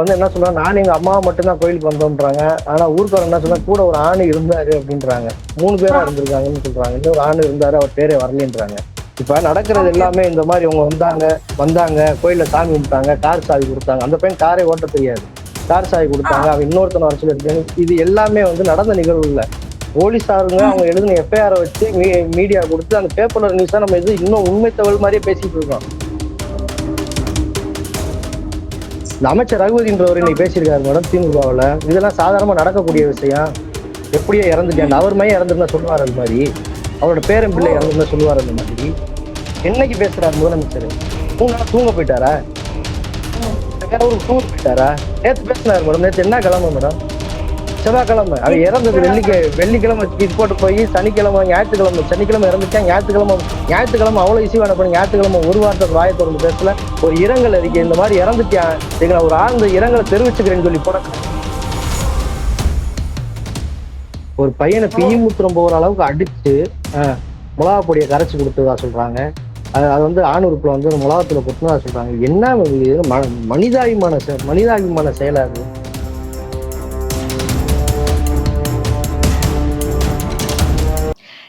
வந்து என்ன சொல்றாங்க நான் எங்க அம்மா மட்டும்தான் கோயிலுக்கு வந்தோம்ன்றாங்க. ஆனா ஊருக்காரங்க என்ன சொல்றாங்க கூட ஒரு ஆண் இருந்தாரு அப்படின்றாங்க. மூணு பேரா இருந்திருக்காங்கன்னு சொல்றாங்க. இன்னொரு ஆண் இருந்தாரு அவர் பேரே வரலன்றாங்க. இப்ப நடக்கிறது எல்லாமே இந்த மாதிரி இவங்க வந்தாங்க வந்தாங்க கோயில்ல சாமி கும்பிட்டாங்க கார் சாவி கொடுத்தாங்க. அந்த பையன் காரை ஓட்ட தெரியாது. கார் சாவி கொடுத்தாங்க அவன் இன்னொருத்தனை வர சொல்லி இது எல்லாமே வந்து நடந்த நிகழ்வு இல்ல. போலீஸாருங்க அவங்க எழுதின எஃப்ஐஆரை வச்சு மீடியா கொடுத்து அந்த பேப்பர்ல நியூஸா நம்ம இது இன்னும் உண்மை தகவல் மாதிரியே பேசிட்டு இருக்கோம். இந்த அமைச்சர் ரகுபதின்றவர் இன்னைக்கு பேசியிருக்காரு மேடம் திமுகவில். இதெல்லாம் சாதாரணமாக நடக்கக்கூடிய விஷயம். எப்படியோ இறந்துட்டேன் அவர் மையம் இறந்துருந்தா சொல்லுவார் அந்த மாதிரி. அவரோட பேரன் பிள்ளை இறந்துருந்தா சொல்லுவார் அந்த மாதிரி. என்னைக்கு பேசுறாரு முதலமைச்சர்? மூணு நாள் தூங்க போயிட்டாரா? வேற ஒரு தூங்க போயிட்டாரா? நேற்று பேசினார் மேடம். நேற்று என்ன கிளம்ப மேடம்? செவ்வாய்க்கிழமை. அது இறந்தது வெள்ளிக்க வெள்ளிக்கிழமை இது போட்டு போய் சனிக்கிழமை ஞாயிற்றுக்கிழமை சனிக்கிழமை இறந்துட்டா ஞாயிற்றுக்கிழமை ஞாயிற்றுக்கிழமை அவ்வளவு இசிவான பண்ணி ஞாயிற்றுக்கிழமை ஒரு வாரத்தை வாயை திறந்து பேசல. ஒரு இரங்கல் அறிக்கை இந்த மாதிரி இறந்துட்டான் எங்களை ஒரு ஆழ்ந்த இரங்கலை தெரிவிச்சுக்கிறேன்னு சொல்லி போட ஒரு பையனை பீமுத்திரம் போகிற அளவுக்கு அடிச்சு ஆஹ், மிளகா பொடியை கரைச்சி கொடுத்ததா சொல்றாங்க. அது அது வந்து ஆணுறுப்புல வந்து மிளகாத்துல கொட்டினதா சொல்றாங்க. என்ன மனிதாபிமான மனிதாபிமான செயலா இது?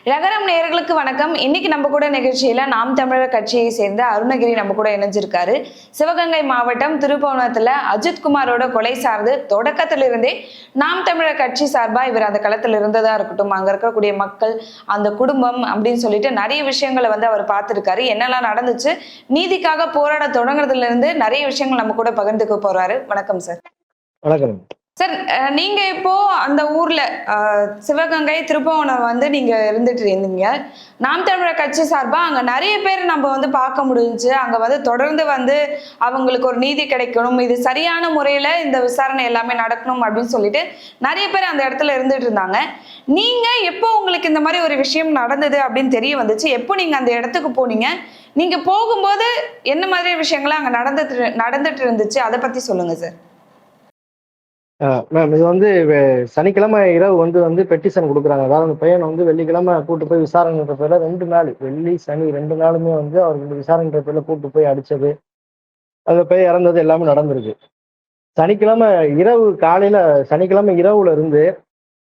ரகரம் நேர்களுக்கு வணக்கம். இன்னைக்கு நம்ம கூட நிகழ்ச்சியில நாம் தமிழர் கட்சியை சேர்ந்த அருணகிரி நம்ம கூட இணைஞ்சிருக்காரு. சிவகங்கை மாவட்டம் திருப்பவனத்துல அஜித் குமாரோட கொலை சார்ந்து தொடக்கத்திலிருந்தே நாம் தமிழர் கட்சி சார்பா இவர் அந்த களத்தில் இருந்ததா இருக்கட்டும் அங்க இருக்கக்கூடிய மக்கள் அந்த குடும்பம் அப்படின்னு சொல்லிட்டு நிறைய விஷயங்களை வந்து அவர் பார்த்திருக்காரு. என்னெல்லாம் நடந்துச்சு நீதிக்காக போராட தொடங்குறதுல இருந்து நிறைய விஷயங்கள் நம்ம கூட பகிர்ந்துக்க போறாரு. வணக்கம் சார். வணக்கம். சார் நீங்க இப்போ அந்த ஊர்ல சிவகங்கை திருப்பவனம் வந்து நீங்க இருந்துட்டு இருந்தீங்க. நாம் தமிழர் கட்சி சார்பா அங்க நிறைய பேர் நம்ம வந்து பார்க்க முடிஞ்சுச்சு. அங்க வந்து தொடர்ந்து வந்து அவங்களுக்கு ஒரு நீதி கிடைக்கணும். இது சரியான முறையில இந்த விசாரணை எல்லாமே நடக்கணும் அப்படின்னு சொல்லிட்டு நிறைய பேர் அந்த இடத்துல இருந்துட்டு இருந்தாங்க. நீங்க எப்போ உங்களுக்கு இந்த மாதிரி ஒரு விஷயம் நடந்தது அப்படின்னு தெரிய வந்துச்சு? எப்போ நீங்க அந்த இடத்துக்கு போனீங்க? நீங்க போகும்போது என்ன மாதிரி விஷயங்கள்லாம் அங்க நடந்துட்டு நடந்துட்டு இருந்துச்சு? அதை பத்தி சொல்லுங்க சார். மேம் இது வந்து சனிக்கிழமை இரவு வந்து வந்து பெட்டிஷன் கொடுக்குறாங்க. அதாவது அந்த பையனை வந்து வெள்ளிக்கிழமை கூட்டு போய் விசாரணைன்ற பேரில் ரெண்டு நாள் வெள்ளி சனி ரெண்டு நாளுமே வந்து அவருக்கு விசாரணைன்ற பேரில் கூட்டு போய் அடித்தது அந்த பையன் இறந்தது எல்லாமே நடந்திருக்கு. சனிக்கிழமை இரவு காலையில் சனிக்கிழமை இரவுல இருந்து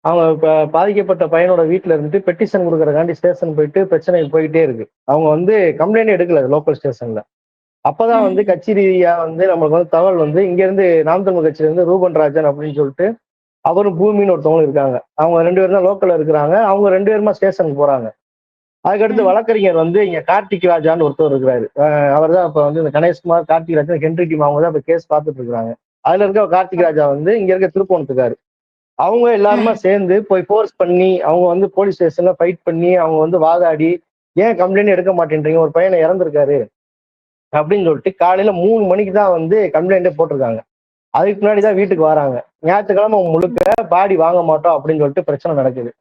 அவங்க இப்போ பாதிக்கப்பட்ட பையனோட வீட்டில் இருந்து பெட்டிஷன் கொடுக்குறக்காண்டி ஸ்டேஷன் போயிட்டு பிரச்சனை போயிட்டே இருக்கு. அவங்க வந்து கம்ப்ளைண்ட் எடுக்கல லோக்கல் ஸ்டேஷனில் அப்பதான் வந்து கட்சி ரீதியா வந்து நம்மளுக்கு வந்து தகவல் வந்து இங்க இருந்து நாம் தமிழ் கட்சியில இருந்து ரூபன் ராஜன் அப்படின்னு சொல்லிட்டு அவரும் பூமின்னு ஒருத்தவங்களும் இருக்காங்க. அவங்க ரெண்டு பேரும் தான் லோக்கல்ல இருக்கிறாங்க. அவங்க ரெண்டு பேருமா ஸ்டேஷனுக்கு போறாங்க. அதுக்கடுத்து. வழக்கறிஞர் வந்து இங்க கார்த்திக் ராஜான்னு ஒருத்தர் இருக்கிறாரு. அவர் தான் இப்ப வந்து இந்த கணேஷ்குமார் கார்த்திக் ராஜன் ஹென்ரி டீம் அவங்க தான் இப்ப கேஸ் பார்த்துட்டு இருக்காங்க அதுல இருக்க கார்த்திக் ராஜா வந்து இங்க இருக்க திருப்போணத்துக்காரு அவங்க எல்லாருமா சேர்ந்து போய் ஃபோர்ஸ் பண்ணி அவங்க வந்து போலீஸ் ஸ்டேஷன்ல ஃபைட் பண்ணி அவங்க வந்து வாதாடி ஏன் கம்ப்ளைண்ட் எடுக்க மாட்டேன்றீங்க? ஒரு பையனை இறந்திருக்காரு. அப்படின்னு சொல்லிட்டு காலையில மூணு மணிக்கு தான் வந்து கம்ப்ளைண்டே போட்டிருக்காங்க. அதுக்கு முன்னாடி தான் வீட்டுக்கு வராங்க. ஞாயிற்றுக்கிழமை முழுக்க பாடி வாங்க மாட்டோம் அப்படின்னு சொல்லிட்டு பிரச்சனை நடக்குது.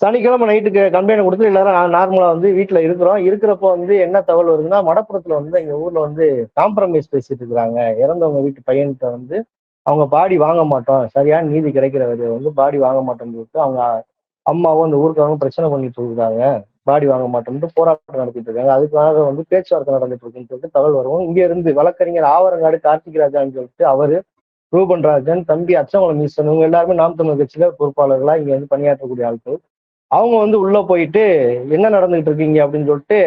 சனிக்கிழமை நைட்டுக்கு கம்ப்ளைண்ட் கொடுத்து எல்லாரும் நார்மலா வந்து வீட்டுல இருக்கிறோம். இருக்கிறப்போ வந்து என்ன தகவல் வருதுன்னா மடப்புறத்துல வந்து எங்க ஊர்ல வந்து காம்ப்ரமைஸ் பேசிட்டு இருக்கிறாங்க. இறந்தவங்க வீட்டு பையன்கிட்ட வந்து அவங்க பாடி வாங்க மாட்டோம். சரியான நீதி கிடைக்கிறது வந்து பாடி வாங்க மாட்டோம்னு சொல்லிட்டு அவங்க அம்மாவும் அந்த ஊருக்காரங்க பிரச்சனை பண்ணிட்டு இருக்காங்க. பாடி வாங்க மாட்டோம்னு போராட்டம் நடத்திட்டு இருக்காங்க. அதுக்காக வந்து பேச்சுவார்த்தை நடந்துட்டு இருக்குன்னு சொல்லிட்டு தகவல் வரும் இங்க இருந்து வழக்கறிஞர் ஆவரங்காடு கார்த்திக் ராஜான்னு சொல்லிட்டு அவரு ரூபன் ராஜன் தம்பி அச்சங்குளம் ஈஸ்வரன் இவங்க எல்லாருமே நாம் தமிழ் கட்சியில பொறுப்பாளர்களா இங்க வந்து பணியாற்றக்கூடிய ஆட்கள். அவங்க வந்து உள்ள போயிட்டு என்ன நடந்துகிட்டு இருக்கீங்க அப்படின்னு சொல்லிட்டு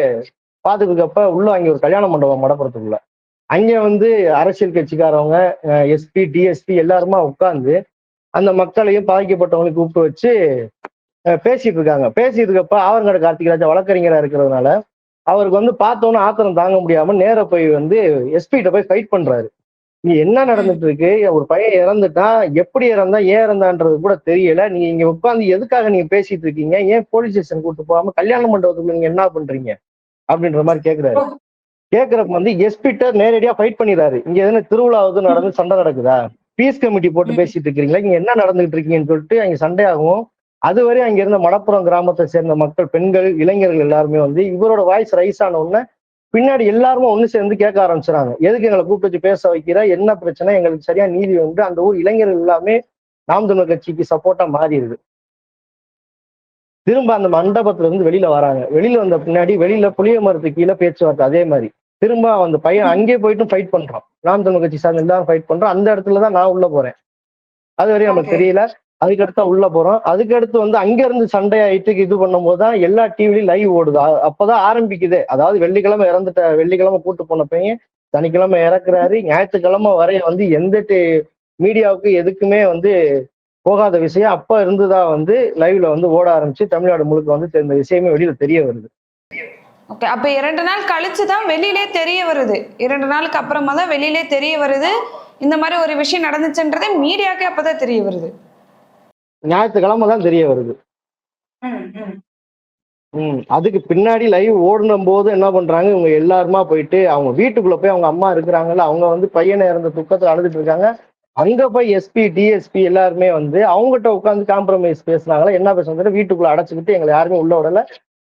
பாத்துக்கப்ப உள்ள அங்க ஒரு கல்யாண மண்டபம் மடப்புறத்துக்குள்ள. அங்க வந்து அரசியல் கட்சிக்காரவங்க எஸ்பி டிஎஸ்பி எல்லாருமா உட்கார்ந்து அந்த மக்களையும் பாதிக்கப்பட்டவங்களையும் கூப்பிட்டு வச்சு பேசிட்டு இருக்காங்க. பேசிட்டு இருக்கப்ப ஆவரங்காடு கார்த்திகராஜா வழக்கறிஞராக இருக்கிறதுனால அவருக்கு வந்து பார்த்தோன்னே ஆத்திரம் தாங்க முடியாம நேர போய் வந்து எஸ்பிகிட்ட போய் ஃபைட் பண்றாரு. நீ என்ன நடந்துட்டு இருக்கு? ஒரு பையன் இறந்துட்டான். எப்படி இறந்தா ஏன் இறந்தான்றது கூட தெரியல. நீங்க இங்க உட்காந்து எதுக்காக நீங்க பேசிட்டு இருக்கீங்க? ஏன் போலீஸ் ஸ்டேஷன் கூட்டு போகாம கல்யாண மண்டபத்துக்குள்ள நீங்க என்ன பண்றீங்க? அப்படின்ற மாதிரி கேக்குறாரு. கேக்குறப்ப வந்து எஸ்பிட்ட நேரடியா ஃபைட் பண்ணிடுறாரு இங்க எதுனா திருவிழாவுக்கு நடந்து சண்டை நடக்குதா? பீஸ் கமிட்டி போட்டு பேசிட்டு இருக்கீங்களா? இங்க என்ன நடந்துகிட்டு இருக்கீங்கன்னு சொல்லிட்டு அங்க சண்டையாகவும் அதுவரை அங்க இருந்த மடப்புறம் கிராமத்தை சேர்ந்த மக்கள் பெண்கள் இளைஞர்கள் எல்லாருமே வந்து இவரோட வாய்ஸ் ரைஸ் ஆன உடனே பின்னாடி எல்லாருமே ஒண்ணு சேர்ந்து கேட்க ஆரம்பிச்சுறாங்க. எதுக்கு எங்களை கூப்பிட்டு வச்சு பேச வைக்கிற? என்ன பிரச்சனை? எங்களுக்கு சரியா நீதி வந்து அந்த ஊர் இளைஞர்கள் எல்லாமே நாம் தமிழர் கட்சிக்கு சப்போர்ட்டா மாறிடுது. திரும்ப அந்த மண்டபத்துல இருந்து வெளியில வராங்க. வெளியில வந்த பின்னாடி வெளியில புளிய மரத்து கீழே பேச்சுவார்த்தை அதே மாதிரி. திரும்ப அந்த பையன் அங்கேயே போயிட்டு ஃபைட் பண்றான். நாம் தமிழ் கட்சி சார்ந்த எல்லாம் ஃபைட் பண்றோம். அந்த இடத்துல தான் நான் உள்ள போறேன். அது வரையும் நமக்கு. தெரியல. அதுக்கடுத்து உள்ள போறோம். அதுக்கடுத்து வந்து அங்க இருந்து சண்டையாயிட்டு இது பண்ணும்போது தான் எல்லா டிவிலையும் லைவ் ஓடுது. அப்பதான் ஆரம்பிக்குது. அதாவது வெள்ளிக்கிழமை இறந்துட்ட வெள்ளிக்கிழமை கூட்டு போன பையன் சனிக்கிழமை இறக்குறாரு. ஞாயிற்றுக்கிழமை வரைய வந்து எந்த மீடியாவுக்கு எதுக்குமே வந்து போகாத விஷயம். அப்ப இருந்துதான் வந்து லைவ்ல வந்து ஓட ஆரம்பிச்சு தமிழ்நாடு முழுக்க வந்து இந்த விஷயமே வெளியில தெரிய வருது. ஓகே அப்ப இரண்டு நாள் கழிச்சு தான் வெளியிலே தெரிய வருது. இரண்டு நாளுக்கு அப்புறமா தான் வெளியிலே தெரிய வருது. இந்த மாதிரி ஒரு விஷயம் நடந்துச்சுன்றதே மீடியாக்கே அப்பதான் தெரிய வருது. ஞாயிற்றுக்கிழமை தான் தெரிய வருது. ம், அதுக்கு பின்னாடி லைவ் ஓடுன போது என்ன பண்றாங்க இவங்க எல்லாருமா போயிட்டு அவங்க வீட்டுக்குள்ள போய் அவங்க அம்மா இருக்கிறாங்கல்ல அவங்க வந்து பையனை இறந்த துக்கத்துல அழுதுட்டு இருக்காங்க. அங்க போய் எஸ்பி டிஎஸ்பி எல்லாருமே வந்து அவங்ககிட்ட உட்காந்து காம்ப்ரமைஸ் பேசுனாங்களா என்ன பேசுறது வீட்டுக்குள்ள அடைச்சுக்கிட்டு எங்களை யாருமே உள்ள விடல.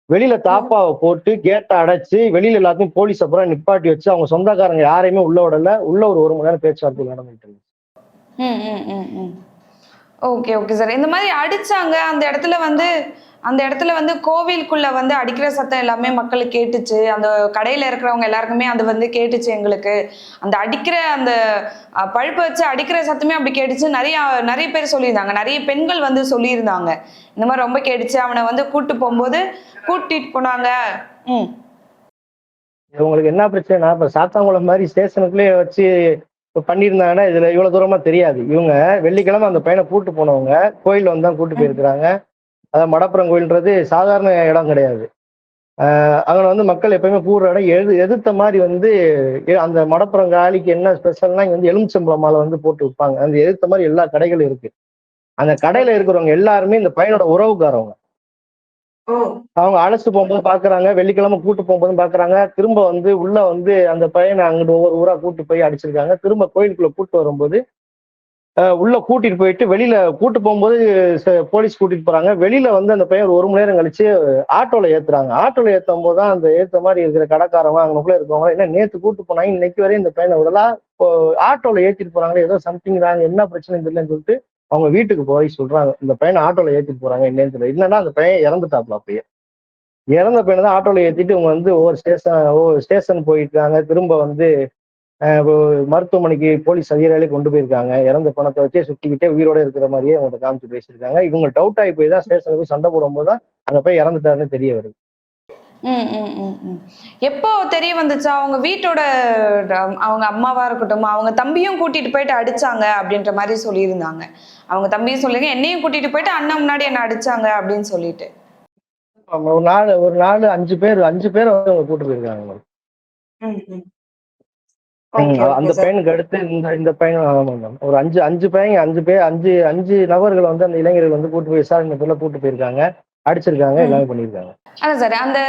வெளியில தாப்பாவை போட்டு கேட்டை அடைச்சு வெளியில எல்லாத்தையும் போலீஸ் அப்புறம் நிப்பாட்டி வச்சு அவங்க சொந்தக்காரங்க யாரையுமே உள்ள விடல. உள்ள ஒரு ஒரு மணி நேரம் பேச்சுவார்த்தை நடந்துட்டு ம். ஓகே ஓகே சார் இந்த மாதிரி அடிச்சாங்க. அந்த இடத்துல வந்து அந்த இடத்துல வந்து கோவிலுக்குள்ள வந்து அடிக்கிற சத்தம் எல்லாமே மக்களுக்கு கேட்டுச்சு. அந்த கடையில இருக்கிறவங்க எல்லாருக்குமே அது வந்து கேட்டுச்சு எங்களுக்கு. அந்த அடிக்கிற அந்த பழுப்பு வச்சு அடிக்கிற சத்தமே அப்படி கேட்டுச்சு. நிறைய நிறைய பேர் சொல்லியிருந்தாங்க. நிறைய பெண்கள் வந்து சொல்லியிருந்தாங்க. இந்த மாதிரி ரொம்ப கேட்டுச்சு. அவனை வந்து கூட்டு போகும்போது கூட்டிட்டு போனாங்க. ம். இவங்களுக்கு என்ன பிரச்சனைனா இப்ப சாத்தாங்குளம் மாதிரி ஸ்டேஷனுக்குள்ளேயே வச்சு இப்போ பண்ணியிருந்தாங்கன்னா இதுல இவ்வளவு தூரமா தெரியாது. இவங்க வெள்ளிக்கிழமை அந்த பையனை கூட்டு போனவங்க கோயில் வந்து தான் கூட்டு போயிருக்கிறாங்க. அதான் மடப்புறம் கோயில்ன்றது சாதாரண இடம் கிடையாது. அங்கே வந்து மக்கள் எப்பயுமே கூடுற இடம் எது எதிர்த்த மாதிரி வந்து எ- அந்த மடப்புறம் காலிக்கு என்ன ஸ்பெஷல்னா இங்கே வந்து எலுமிச்சம்பழம் மாலை வந்து போட்டு விற்பாங்க அந்த எதிர்த்த மாதிரி எல்லா கடைகளும் இருக்கு. அந்த கடையில இருக்கிறவங்க எல்லாருமே இந்த பையனோட உறவுக்காரவங்க. அவங்க அழைச்சிட்டு போகும்போது பாக்குறாங்க வெள்ளிக்கிழமை கூட்டு போகும்போது பாக்குறாங்க. திரும்ப வந்து உள்ள வந்து அந்த பையனை அங்கிட்டு ஒவ்வொரு ஊரா கூட்டு போய் அடிச்சிருக்காங்க. திரும்ப கோயிலுக்குள்ள கூட்டு வரும்போது உள்ள கூட்டிட்டு போயிட்டு வெளியில கூட்டு போகும்போது ச- போலீஸ் கூட்டிட்டு போறாங்க. வெளியில வந்து அந்த பையன் ஒரு மணி நேரம் கழிச்சு ஆட்டோல ஏத்துறாங்க. ஆட்டோல ஏத்தும் போது தான் அந்த ஏத்த மாதிரி இருக்கிற கடைக்காரவங்க அங்கக்குள்ள இருக்கவங்க என்ன நேத்து கூட்டு போனாங்க இன்னைக்கு வரையும் இந்த பையனை விடலாம் இப்போ ஆட்டோல ஏத்திட்டு போறாங்களே ஏதோ சம்திங் ராங்க என்ன பிரச்சனை தெரியலன்னு சொல்லிட்டு அவங்க வீட்டுக்கு போய் சொல்றாங்க இந்த பையனை ஆட்டோல ஏத்திட்டு போறாங்க என்னன்னு தெரியல. இல்லைன்னா அந்த பையன் இறந்துட்டாப்ல அப்பயே. இறந்த பையனை தான் ஆட்டோல ஏத்திட்டு இவங்க வந்து ஒவ்வொரு ஸ்டேஷன் ஒவ்வொரு ஸ்டேஷன் போயிருக்காங்க. திரும்ப வந்து மருத்துவமனைக்கு போலீஸ் அதிகாரிகளே கொண்டு போயிருக்காங்க. இறந்த பணத்தை வச்சே சுத்திக்கிட்டே உயிரோட இருக்கிற மாதிரியே அவங்கள்ட்ட காமிச்சு பேசியிருக்காங்க. இவங்க டவுட் ஆகி போய் தான் ஸ்டேஷனுக்கு சண்டை போடும்போது தான் அந்த பையன் இறந்துட்டாருன்னு தெரிய வருது. எப்போ தெரிய வந்துச்சா? அவங்க வீட்டோட அவங்க அம்மாவா இருக்கட்டும் அவங்க தம்பியும் கூட்டிட்டு போயிட்டு அடிச்சாங்க அப்படின்ற மாதிரி சொல்லியிருந்தாங்க. அவங்க தம்பியும் சொல்லுங்க என்னையும் கூட்டிட்டு போயிட்டு அண்ணன் முன்னாடி என்ன அடிச்சாங்க அப்படின்னு சொல்லிட்டு. ஆமா, ஒரு நாலு ஒரு நாலு அஞ்சு பேர் அஞ்சு பேர் வந்து அவங்க கூட்டு போயிருக்காங்க. அந்த பையனுக்கு அடுத்து இந்த இந்த பையன் ஒரு அஞ்சு அஞ்சு பையன் அஞ்சு பேர் அஞ்சு அஞ்சு நபர்கள் வந்து அந்த இளைஞர்கள் வந்து கூட்டு போய் விசாரணை கூட்டு போயிருக்காங்க. அடிச்சிருக்காங்க. எல்லாமே பண்ணியிருக்காங்க. அதான் சார் அந்த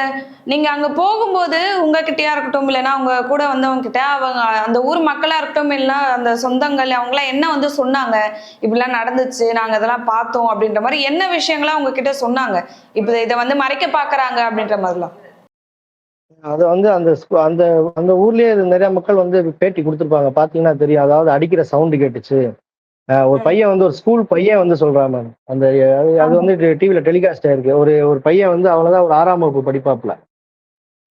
நீங்க அங்க போகும்போது உங்ககிட்டயா இருக்கட்டும் இல்லைன்னா அவங்க கூட வந்தவங்க கிட்ட அவங்க அந்த ஊர் மக்களா இருக்கட்டும் இல்லைன்னா அந்த சொந்தங்கள் அவங்களாம் என்ன வந்து சொன்னாங்க? இப்படிலாம் நடந்துச்சு நாங்க இதெல்லாம் பார்த்தோம் அப்படின்ற மாதிரி என்ன விஷயங்களா உங்ககிட்ட சொன்னாங்க? இப்போ இதை வந்து மறைக்க பாக்குறாங்க அப்படின்ற மாதிரிலாம். அது வந்து அந்த அந்த அந்த ஊர்லயே நிறைய மக்கள் வந்து பேட்டி கொடுத்துருப்பாங்க. பாத்தீங்கன்னா தெரியும் அதாவது அடிக்கிற சவுண்டு கேட்டுச்சு. ஒரு. பையன் வந்து ஒரு ஸ்கூல் பையன் வந்து சொல்றான் மேம். அந்த அது. வந்து டிவில டெலிகாஸ்ட் ஆயிருக்கு. ஒரு ஒரு பையன் வந்து அவ்வளவுதான் ஒரு ஆறாம் வகுப்பு படிப்பாப்ல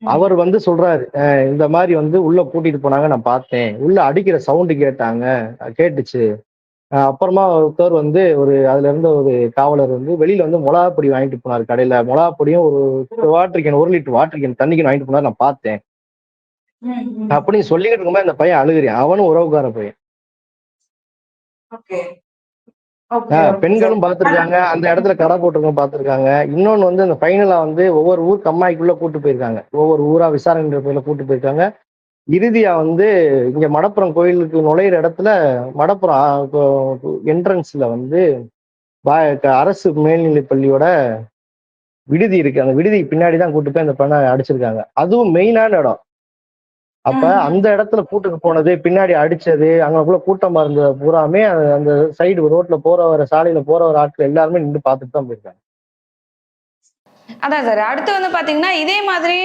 ம். அவர் வந்து சொல்றாரு இந்த மாதிரி வந்து உள்ள கூட்டிட்டு போனாங்க நான் பார்த்தேன். உள்ள அடிக்கிற சவுண்டு கேட்டாங்க. கேட்டுச்சு. அப்புறமா ஒருத்தர் வந்து ஒரு அதுல இருந்த ஒரு காவலர் வந்து வெளியில வந்து மிளகா பொடி வாங்கிட்டு போனார் கடையில. மிளகா பொடியும் ஒரு வாட்டர் கேன் ஒரு லிட்டர் வாட்டர் கேன் தண்ணிக்கு வாங்கிட்டு போனார் நான் பார்த்தேன். அப்படின்னு சொல்லிக்கிட்டு இருக்கும்போது அந்த பையன் அழுகுறான். அவனும் உறவுக்கார பையன். பெண்களும் பார்த்திருக்காங்க. அந்த இடத்துல கடை போட்டிருக்கோம் பார்த்திருக்காங்க. இன்னொன்னு வந்து அந்த ஃபைனலா வந்து ஒவ்வொரு ஊர் கம்மாய்க்குள்ள கூட்டு போயிருக்காங்க. ஒவ்வொரு ஊரா விசாரணைன்ற பேர்ல கூட்டு போயிருக்காங்க. இறுதியா வந்து இங்க மடப்புறம் கோயிலுக்கு நுழையிற இடத்துல மடப்புறம் என்ட்ரன்ஸ்ல வந்து அரசு மேல்நிலைப் பள்ளியோட விடுதி இருக்கு. அந்த விடுதிக்கு பின்னாடி தான் கூட்டு போய் அந்த பெண்ணை அடிச்சிருக்காங்க. அதுவும் மெயினான இடம். அப்ப. அந்த இடத்துல கூட்டுக்கு போனது பின்னாடி அடிச்சது அங்கக்குள்ள கூட்டமா இருந்தது பூராமே அந்த- அந்த சைடு ரோட்ல போற வர சாலையில போற வர ஆட்கள் எல்லாருமே நின்று பார்த்துட்டு தான் போயிருக்காங்க. அதான் சார். அடுத்து வந்து பாத்தீங்கன்னா இதே மாதிரி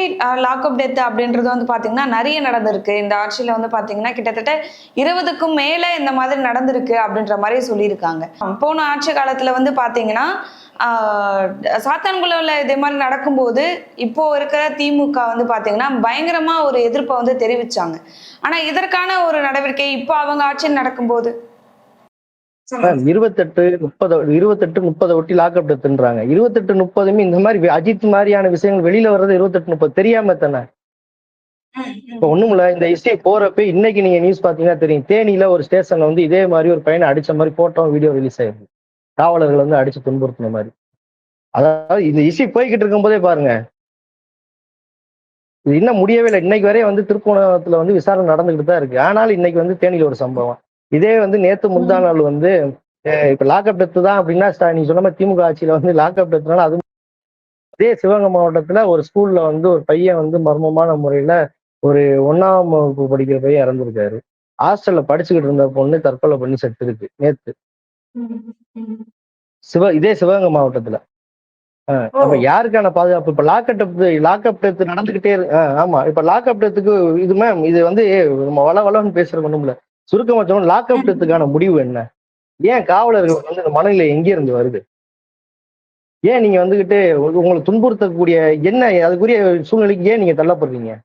லாக்அப் டெத் அப்படின்றது வந்து பாத்தீங்கன்னா நிறைய நடந்திருக்கு. இந்த ஆட்சியில வந்து பாத்தீங்கன்னா கிட்டத்தட்ட இருபதுக்கும் மேல இந்த மாதிரி நடந்திருக்கு அப்படின்ற மாதிரி சொல்லியிருக்காங்க. போன ஆட்சி காலத்துல வந்து பாத்தீங்கன்னா ஆஹ், சாத்தான்குளம்ல இதே மாதிரி நடக்கும்போது இப்போ இருக்கிற திமுக வந்து பாத்தீங்கன்னா பயங்கரமா ஒரு எதிர்ப்பை வந்து தெரிவிச்சாங்க. ஆனா இதற்கான ஒரு நடவடிக்கை இப்போ அவங்க ஆட்சியில் நடக்கும்போது? இருபத்தெட்டு முப்பது இருபத்தெட்டு முப்பதை ஒட்டி லாக்அப் டெத்துன்றாங்க இருபத்தெட்டு முப்பதுமே இந்த மாதிரி அஜித் மாதிரியான விஷயங்கள் வெளியில வர்றது இருபத்தெட்டு முப்பது தெரியாம தானே. இப்ப ஒண்ணுமில்ல இந்த இசை போறப்ப இன்னைக்கு நீங்க நியூஸ் பாத்தீங்கன்னா தெரியும். தேனியில ஒரு ஸ்டேஷன்ல வந்து இதே மாதிரி ஒரு பையனை அடிச்ச மாதிரி போட்டோ வீடியோ ரிலீஸ் ஆயிருக்கு காவலர்கள் வந்து அடிச்சு துன்புறுத்தின மாதிரி. அதாவது இந்த இசை போய்கிட்டு இருக்கும் போதே பாருங்க. இது இன்னும் முடியவே இல்லை. இன்னைக்கு வரையும் வந்து திருப்பூணத்துல வந்து விசாரணை நடந்துகிட்டு தான் இருக்கு. ஆனாலும் இன்னைக்கு வந்து தேனியில ஒரு சம்பவம். இதே வந்து நேத்து முந்தா நாள் வந்து இப்ப லாக்அப் டெத்து தான் அப்படின்னா ஸ்டா- நீங்க சொன்ன மாதிரி திமுக ஆட்சியில வந்து லாக்அப் டெத்துனால அது அதே சிவகங்கை மாவட்டத்துல ஒரு ஸ்கூல்ல வந்து ஒரு பையன் வந்து மர்மமான முறையில ஒரு ஒன்னாம் வகுப்பு படிக்கிற பையன் இறந்துருக்காரு. ஹாஸ்டல்ல படிச்சுக்கிட்டு இருந்த பொண்ணு தற்கொலை பண்ணி செத்துருக்கு நேத்து. சிவ இதே சிவகங்கை மாவட்டத்துல. அப்ப யாருக்கான பாதுகாப்பு? இப்ப லாக்அப் லாக்அப் டெத் நடந்துகிட்டே ஆமா. இப்ப லாக்அப் டெத்துக்கு இது மேம் இது வந்து நம்ம வள வளன்னு பேசுறது ஒண்ணும் இல்ல. சுருக்கமா சொன்னா லாக்அப் டெத்துக்கான முடிவு என்ன? ஏன் காவலர்கள் வந்து இந்த மனநிலை எங்க இருந்து வருது? ஏன் நீங்க வந்துகிட்டு உங்க- உங்களை துன்புறுத்தக்கூடிய என்ன அதுக்குரிய சூழ்நிலைக்கு ஏன் நீங்க தள்ளப்படுறீங்க?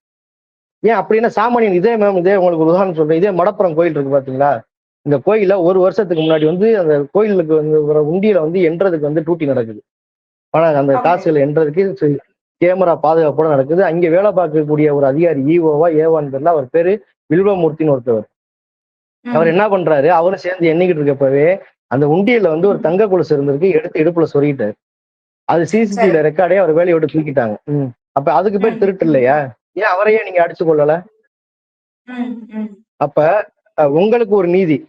ஏன் அப்படின்னா சாமானியன் இதே மேம் இதே உங்களுக்கு உதாரணம் சொல்றேன். இதே மடப்புறம் கோயில் இருக்கு பாத்தீங்களா? இந்த கோயில்ல ஒரு வருஷத்துக்கு முன்னாடி வந்து அந்த கோயிலுக்கு வந்து உண்டியில வந்து எண்றதுக்கு வந்து டூட்டி நடக்குது. பணம் அந்த. காசுகளை எண்றதுக்கு கேமரா பாதுகாப்போட நடக்குது. அங்க வேலை பார்க்கக்கூடிய ஒரு அதிகாரி ஈஓவா ஏவான்னு தெரியல. அவர் பேரு வில்வமூர்த்தின்னு ஒருத்தவர். அவர் என்ன பண்றாரு? அவரும் சேர்ந்து எண்ணிக்கிட்டு இருக்கப்பவே அந்த உண்டியல்ல வந்து ஒரு தங்க கொலுசு இருந்திருக்கு. எடுத்து இடுப்புல சொருகிட்டாரு. அது சிசிடிவில ரெக்கார்டே அவர் வேலையை விட்டு தூக்கிட்டாங்க. ம். அப்ப அதுக்கு பேர். திருட்டு இல்லையா? ஏன் அவரையே நீங்க அடிச்சு கொள்ளல. அப்ப உங்களுக்கு ஒரு நீதி.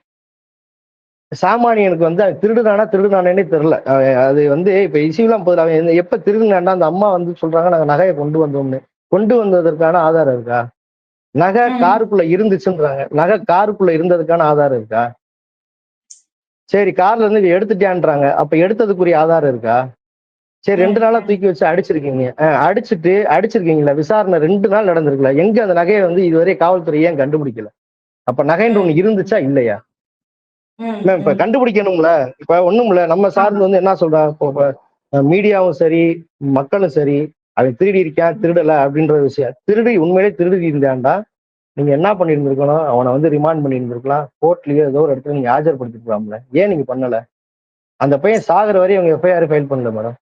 சாமானியனுக்கு வந்து அது திருடுனானா திருடுனானே தெரியல. அஹ், அது வந்து இப்ப இசிலாம் போதுல அவன் எப்ப திருடுனான்னா அந்த அம்மா வந்து சொல்றாங்க நாங்க நகையை கொண்டு வந்தோம்னு. கொண்டு வந்ததற்கான ஆதாரம் இருக்கா? நகை. காருக்குள்ள இருந்துச்சுன்றாங்க. நகை காருக்குள்ள இருந்ததுக்கான ஆதாரம் இருக்கா? சரி கார்ல இருந்து இதை எடுத்துட்டான்றாங்க அப்ப எடுத்ததுக்குரிய ஆதாரம் இருக்கா? சரி ரெண்டு. நாளா தூக்கி வச்சு அடிச்சிருக்கீங்க. அடிச்சிட்டு அடிச்சிருக்கீங்களா? விசாரணை ரெண்டு நாள் நடந்திருக்குல்ல எங்க அந்த நகையை வந்து இதுவரை காவல்துறை ஏன் கண்டுபிடிக்கல? அப்ப நகைன்ற ஒண்ணு இருந்துச்சா? இல்லையா? மேம் இப்ப. கண்டுபிடிக்கணும்ல. இப்ப ஒண்ணும் இல்ல நம்ம சார்ந்து வந்து என்ன சொல்றாங்க இப்போ மீடியாவும் சரி மக்களும் சரி அவன் திருடி இருக்கான் திருடல அப்படின்ற விஷயம். திருடி உண்மையிலே திருடி இருந்தாண்டா நீங்க என்ன பண்ணியிருந்திருக்கணும்? அவனை வந்து ரிமாண்ட் பண்ணியிருந்திருக்கலாம். கோர்ட்லயோ ஏதோ ஒரு இடத்துல நீங்க ஆஜர்படுத்திருக்கலாம்ல. ஏன் நீங்க பண்ணல? அந்த பையன் சாகுற வரையும் அவங்க எஃப்ஐஆர் ஃபைல் பண்ணல மேடம்.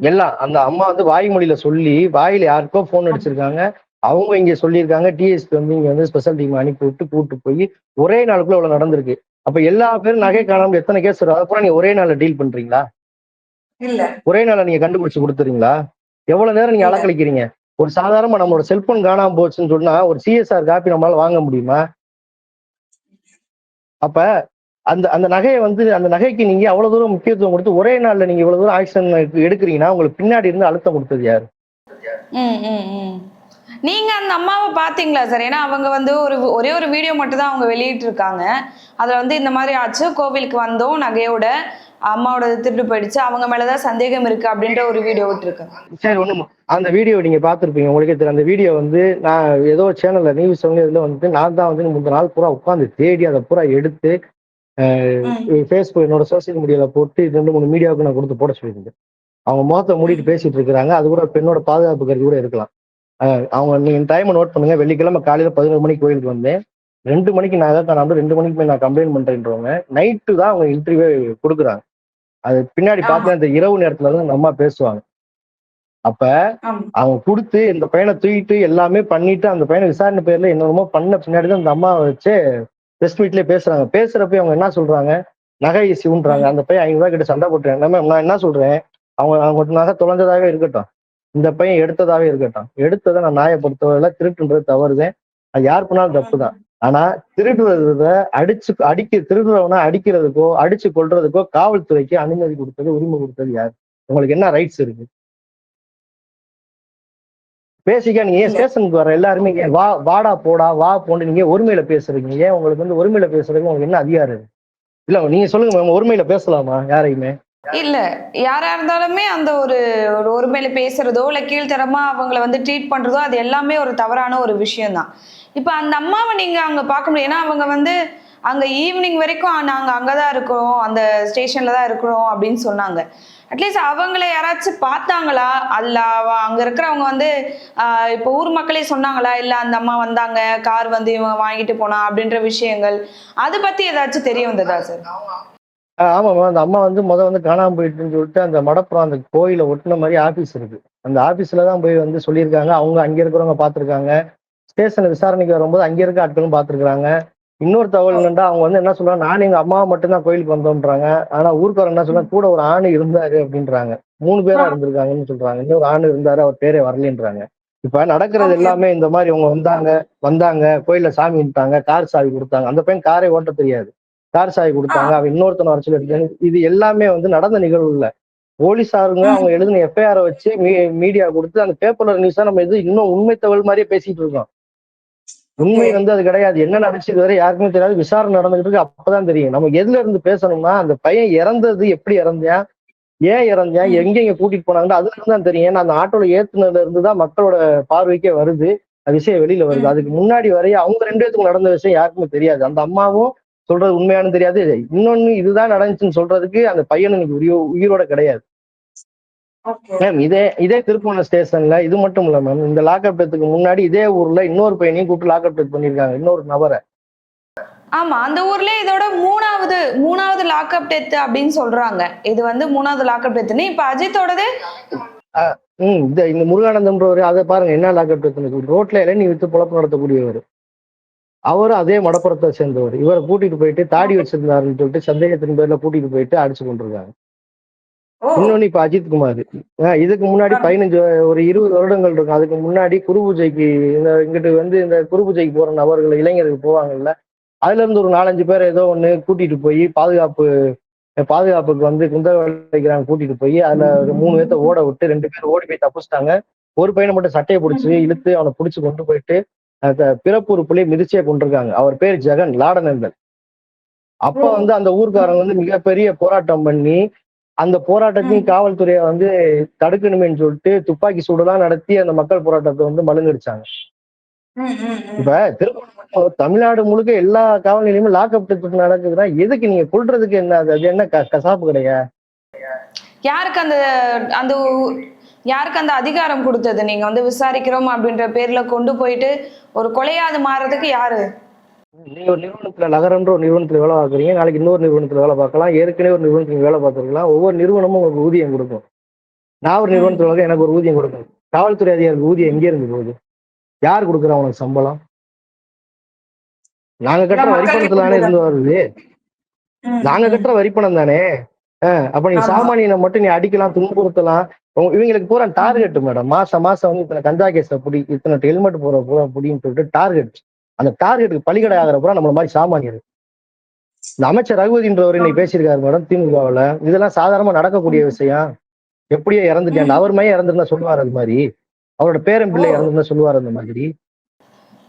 எல்லாம் அந்த அம்மா வந்து வாய்மொழியில சொல்லி வாயில யாருக்கோ ஃபோன் அடிச்சிருக்காங்க. அவங்க இங்க சொல்லியிருக்காங்க டிஎஸ்பி வந்து இங்க வந்து ஸ்பெஷல் டீம் அனுப்பி விட்டு கூட்டு போய் ஒரே நாளுக்குள்ள இவ்வளவு நடந்திருக்கு. அப்ப எல்லா பேரும் நகை காணாம எத்தனை கேஸ் வரும் அதை பூரா நீங்க ஒரே நாள்ல டீல் பண்றீங்களா? இல்ல. ஒரே நாள்ல நீங்க கண்டுபிடிச்சு கொடுத்துறீங்களா? எவ்வளவு நேரம் நீங்க இல்ல. அலக்களிக்கிறீங்க ஒரு சாதாரணமா நம்மளோட செல்போன் காணாம போச்சுன்னு சொன்னா ஒரு சிஎஸ்ஆர் காப்பி நம்மளால வாங்க முடியுமா? அப்ப அந்த அந்த நகையை வந்து அந்த நகைக்கு நீங்க அவ்வளவு தூரம் முக்கியத்துவம் கொடுத்து ஒரே நாள்ல நீங்க இவ்வளவு தூரம் ஆக்ஷன் எடுக்கிறீங்கன்னா உங்களுக்கு பின்னாடி இருந்து அழுத்தம் கொடுத்தது யாரு. நீங்க அந்த அம்மாவை பாத்தீங்களா சார் ஏன்னா அவங்க வந்து ஒரு ஒரே ஒரு வீடியோ மட்டும் தான் அவங்க வெளியிட்டு இருக்காங்க அதுல வந்து இந்த மாதிரி ஆச்சு கோவிலுக்கு வந்தோம் நகையோட அம்மாவோட திருட்டு போயிடுச்சு. அவங்க மேலதான் சந்தேகம் இருக்கு அப்படின்ற ஒரு வீடியோ விட்டுருக்காங்க சரி ஒண்ணும்? அந்த வீடியோ நீங்க பார்த்திருப்பீங்க உங்களுக்கே தெரியும். அந்த வீடியோ வந்து நான் ஏதோ சேனல்ல நியூஸ் இதுல வந்து நான் தான் வந்து முந்தின நாள் பூரா உட்காந்து தேடி அதை பூரா எடுத்து ஃபேஸ்புக் என்னோட சோசியல் மீடியால போட்டு ரெண்டு மூணு மீடியாவுக்கு நான் கொடுத்து போட சொல்லியிருந்தேன். அவங்க முகத்தை மூடிட்டு பேசிட்டு இருக்கிறாங்க. அது கூட பெண்ணோட பாதுகாப்பு கருதி கூட இருக்கலாம். அவங்க நீங்க டைமை நோட் பண்ணுங்க. வெள்ளிக்கிழமை காலையில பதினொரு மணிக்கு கோயிலுக்கு வந்தேன். ரெண்டு மணிக்கு நான் அதான் காணாம ரெண்டு மணிக்கு நான் கம்ப்ளைண்ட் பண்றேன்றவங்க நைட்டு தான் அவங்க இன்டர்வியூ கொடுக்குறாங்க. அது பின்னாடி. பார்த்தா இந்த இரவு நேரத்துல தான் அந்த அம்மா பேசுவாங்க. அப்ப. அவங்க கொடுத்து இந்த பையனை தூக்கிட்டு எல்லாமே பண்ணிட்டு அந்த பையனை விசாரணை பேர்ல என்னென்னமோ பண்ண பின்னாடி தான் அந்த அம்மா வச்சு பிரஸ் மீட்லயே பேசுறாங்க. பேசுறப்ப அவங்க என்ன சொல்றாங்க? நகை இசிவுன்றாங்க அந்த பையன் ஐநூறு ரூபாய் கிட்ட சண்டை போட்டுறேன் மேம் நான் என்ன சொல்றேன்? அவங்க அவங்க நகை தொலைஞ்சதாவே இருக்கட்டும். இந்த பையன் எடுத்ததாவே இருக்கட்டும். எடுத்ததை நான் நியாயப்படுத்தவில்லை திருட்டுன்றது தவறுதேன் அது யார் பண்ணாலும் தப்பு தான் ஆனா திருடுறத அடிச்சு அடிக்க திருடுறவனா அடிக்கிறதுக்கோ அடிச்சு கொள்றதுக்கோ காவல்துறைக்கு அனுமதி கொடுத்தது உரிமை கொடுத்தது யார்? உங்களுக்கு என்ன ரைட்ஸ் இருக்கு? பேசிக்கா நீங்க ஏன் ஸ்டேஷனுக்கு வர எல்லாருமே ஏன் வா வாடா போடா வா போன்னு நீங்க ஒருமையில பேசுறீங்க. ஏன் உங்களுக்கு வந்து ஒருமையில பேசுறதுக்கு உங்களுக்கு என்ன அதிகாரம் இருக்கு? இல்ல நீங்க சொல்லுங்க மேம் ஒருமையில பேசலாமா யாரையுமே? இல்ல யாரா இருந்தாலுமே அந்த ஒரு ஒரு ஒருமையில பேசுறதோ இல்ல கீழ்த்தரமா அவங்கள வந்து ட்ரீட் பண்றதோ அது எல்லாமே ஒரு தவறான ஒரு விஷயம் தான் இப்ப அந்த அம்மாவை நீங்க அங்க பார்க்க முடியும். ஏன்னா அவங்க வந்து அங்க ஈவினிங் வரைக்கும் நாங்க அங்கதான் இருக்கிறோம் அந்த ஸ்டேஷன்ல தான் இருக்கிறோம் அப்படின்னு சொன்னாங்க. அட்லீஸ்ட் அவங்கள யாராச்சும் பார்த்தாங்களா? அல்ல அங்கே அங்க இருக்கிறவங்க வந்து ஆஹ் இப்ப ஊர் மக்களே சொன்னாங்களா? இல்ல அந்த அம்மா வந்தாங்க கார் வந்து இவங்க வாங்கிட்டு போனா அப்படின்ற விஷயங்கள். அதை பத்தி ஏதாச்சும் தெரிய வந்ததா சார் ஆமாம்மா அந்த அம்மா வந்து முத வந்து காணாம போயிட்டுன்னு சொல்லிட்டு அந்த மடப்புறம் அந்த கோயிலை ஒட்டின மாதிரி ஆபீஸ் இருக்கு. அந்த ஆபீஸ்ல தான் போய் வந்து சொல்லியிருக்காங்க. அவங்க அங்க இருக்கிறவங்க பார்த்திருக்காங்க. ஸ்டேஷன்ல விசாரணைக்கு வரும்போது அங்க இருக்க ஆட்களும் பார்த்திருக்காங்க இன்னொரு தகவல் என்னன்னா அவங்க வந்து என்ன சொல்றாங்க நான் எங்க அம்மாவை மட்டும்தான் கோயிலுக்கு வந்தோம்ன்றாங்க. ஆனா ஊருக்காரங்க என்ன சொல்றாங்க கூட ஒரு ஆண் இருந்தாரு அப்படின்றாங்க. மூணு பேரா இருந்திருக்காங்கன்னு சொல்றாங்க. இன்னொரு ஆண் இருந்தாரு அவர் பேரே வரலன்றாங்க. இப்ப நடக்கிறது. எல்லாமே இந்த மாதிரி அவங்க வந்தாங்க வந்தாங்க கோயில்ல சாமி கும்பிட்டாங்க கார் சாவி கொடுத்தாங்க. அந்த பையன் காரை ஓட்ட தெரியாது. கார் சாவி கொடுத்தாங்க. அவன் இன்னொருத்தனை வர சொல்லி. இது எல்லாமே வந்து நடந்த நிகழ்வு இல்ல போலீஸாருங்க அவங்க எழுதின எஃப்ஐஆர் வச்சு மீடியா கொடுத்து அந்த பேப்பர்ல நியூஸா நம்ம இது இன்னும் உண்மை தகவல் மாதிரியே பேசிட்டு இருக்கோம். உண்மை வந்து அது கிடையாது. என்ன நடந்துச்சு இதுவரை யாருக்குமே தெரியாது. விசாரணை நடந்துகிட்டு இருக்கு. அப்பதான் தெரியும். நம்ம எதுல இருந்து பேசணும்னா அந்த பையன் இறந்தது எப்படி இறந்தான்? ஏன் இறந்தான்? எங்க எங்க கூட்டிட்டு போனாங்கன்னு அதுல இருந்து தான் தெரியும். ஏன்னா அந்த ஆட்டோல ஏத்துனதுல இருந்து தான் மக்களோட பார்வைக்கே வருது. அது விஷயம் வெளியில வருது. அதுக்கு முன்னாடி வரைய அவங்க ரெண்டு பேத்துக்கும் நடந்த விஷயம் யாருக்குமே தெரியாது. அந்த அம்மாவும் சொல்றது உண்மையானு தெரியாது. இன்னொன்னு இதுதான் நடந்துச்சுன்னு சொல்றதுக்கு அந்த பையன் இன்னைக்கு உயிரோ உயிரோட கிடையாது. மேம் இதே இதே திருப்பூணம் ஸ்டேஷன்ல இது மட்டும் இல்ல மேம் இந்த லாக்அப் டெத்துக்கு முன்னாடி இதே ஊர்ல இன்னொரு பையனையும் கூப்பிட்டு லாக்அப் டெத் பண்ணிருக்காங்க இன்னொரு நபரை. ஆமா அந்த ஊர்ல இதோட மூணாவது மூணாவது லாக்அப் டெத் அப்படின்னு சொல்றாங்க. இது வந்து மூணாவது லாக்அப் டெத்னு இப்ப அஜித்தோடது? ம் இந்த இந்த முருகானந்தம்ன்றவர் அதை பாருங்க என்ன லாக்அப் டெத் ரோட்ல இளநீ வித்து பொழப்பு நடத்தக்கூடியவர் அவரும் அதே மடப்புறத்தை சேர்ந்தவர். இவரை கூட்டிட்டு போயிட்டு தாடி வச்சிருந்தாருன்னு சொல்லிட்டு சந்தேகத்தின் பேர்ல கூட்டிட்டு போயிட்டு அடிச்சு கொண்டிருக்காங்க இன்னொன்னு இப்ப அஜித் குமார். ஆஹ் இதுக்கு முன்னாடி பதினஞ்சு ஒரு இருபது வருடங்கள் இருக்கும். அதுக்கு முன்னாடி குரு பூஜைக்கு இந்த இங்கிட்டு வந்து இந்த குரு பூஜைக்கு போற நபர்கள் இளைஞர்கள் போவாங்கல்ல அதுல இருந்து ஒரு நாலஞ்சு பேர் ஏதோ ஒண்ணு கூட்டிட்டு போய் பாதுகாப்பு பாதுகாப்புக்கு வந்து குந்தவைக்கிறாங்க கூட்டிட்டு போய் அதுல ஒரு மூணு பேர்த்த ஓட விட்டு ரெண்டு பேர் ஓடி போய் தப்பிச்சிட்டாங்க. ஒரு பையனை மட்டும் சட்டையை பிடிச்சி இழுத்து அவனை பிடிச்சி கொண்டு போயிட்டு பிறப்பு புள்ளைய மிதிச்சே கொண்டிருக்காங்க. அவர் பேர் ஜெகன் லாடனந்தன் அப்ப வந்து அந்த ஊர்க்காரங்க வந்து மிகப்பெரிய போராட்டம் பண்ணி அந்த போராட்டத்தையும் காவல்துறையை வந்து தடுக்கணுமேன்னு சொல்லிட்டு துப்பாக்கி சூடுலாம் நடத்தி அந்த மக்கள் போராட்டத்தை வந்து மழுங்கடிச்சாங்க. இப்ப திருப்பூர் தமிழ்நாடு முழுக்க எல்லா காவல் நிலையமும் லாக்அப் நடக்குதுன்னா எதுக்கு நீங்க கொல்றதுக்கு என்ன அது என்ன கசாப்பு கிடையா? யாருக்கு அந்த அந்த யாருக்கு அந்த அதிகாரம் கொடுத்தது? நீங்க வந்து விசாரிக்கிறோம் அப்படின்ற பேர்ல கொண்டு போயிட்டு ஒரு கொலையாது மாறுறதுக்கு யாரு? நீங்க ஒரு நிறுவனத்துல நகரம்ன்ற ஒரு நிறுவனத்துல வேலை பார்க்குறீங்க. நாளைக்கு இன்னொரு நிறுவனத்துல வேலை பார்க்கலாம். ஏற்கனவே ஒரு நிறுவனத்துல நீங்க வேலை பார்த்துருக்கலாம். ஒவ்வொரு நிறுவனமும் உங்களுக்கு ஊதியம் கொடுக்கும். நான் ஒரு நிறுவனத்துல வேலை எனக்கு ஒரு ஊதியம் கொடுக்கும். காவல்துறை அதிகாரிக்கு ஊதியம் எங்கே இருந்து போகுது யார் கொடுக்குறா உனக்கு சம்பளம்? நாங்க கட்டுற வரிப்பணத்துல தானே இருந்து வருது. நாங்க. கட்டுற வரிப்பணம் தானே? அப்ப நீ. சாமானியனை மட்டும் நீ அடிக்கலாம் துன்புறுத்தலாம். இவங்களுக்கு பூரா டார்கெட் மேடம் மாசம் மாசம் வந்து இத்தனை கஞ்சா கேஸ புடி இத்தனை ஹெல்மெட் போற பூரா புடின்னு சொல்லிட்டு டார்கெட் அந்த டார்கெட்டுக்கு பலிகடை ஆகிற பூரா நம்மள மாதிரி சாமானியர் இந்த அமைச்சர் ரகுபதின்றவர் இன்னைக்கு பேசியிருக்காரு மேடம் திமுகவுல. இதெல்லாம் சாதாரணமா நடக்கக்கூடிய விஷயம். எப்படியோ இறந்துட்டேன். அவர் மையம் இறந்துருந்தா சொல்லுவார் அது மாதிரி. அவரோட பேரன் பிள்ளை. இறந்துருந்தா சொல்லுவார் அந்த மாதிரி.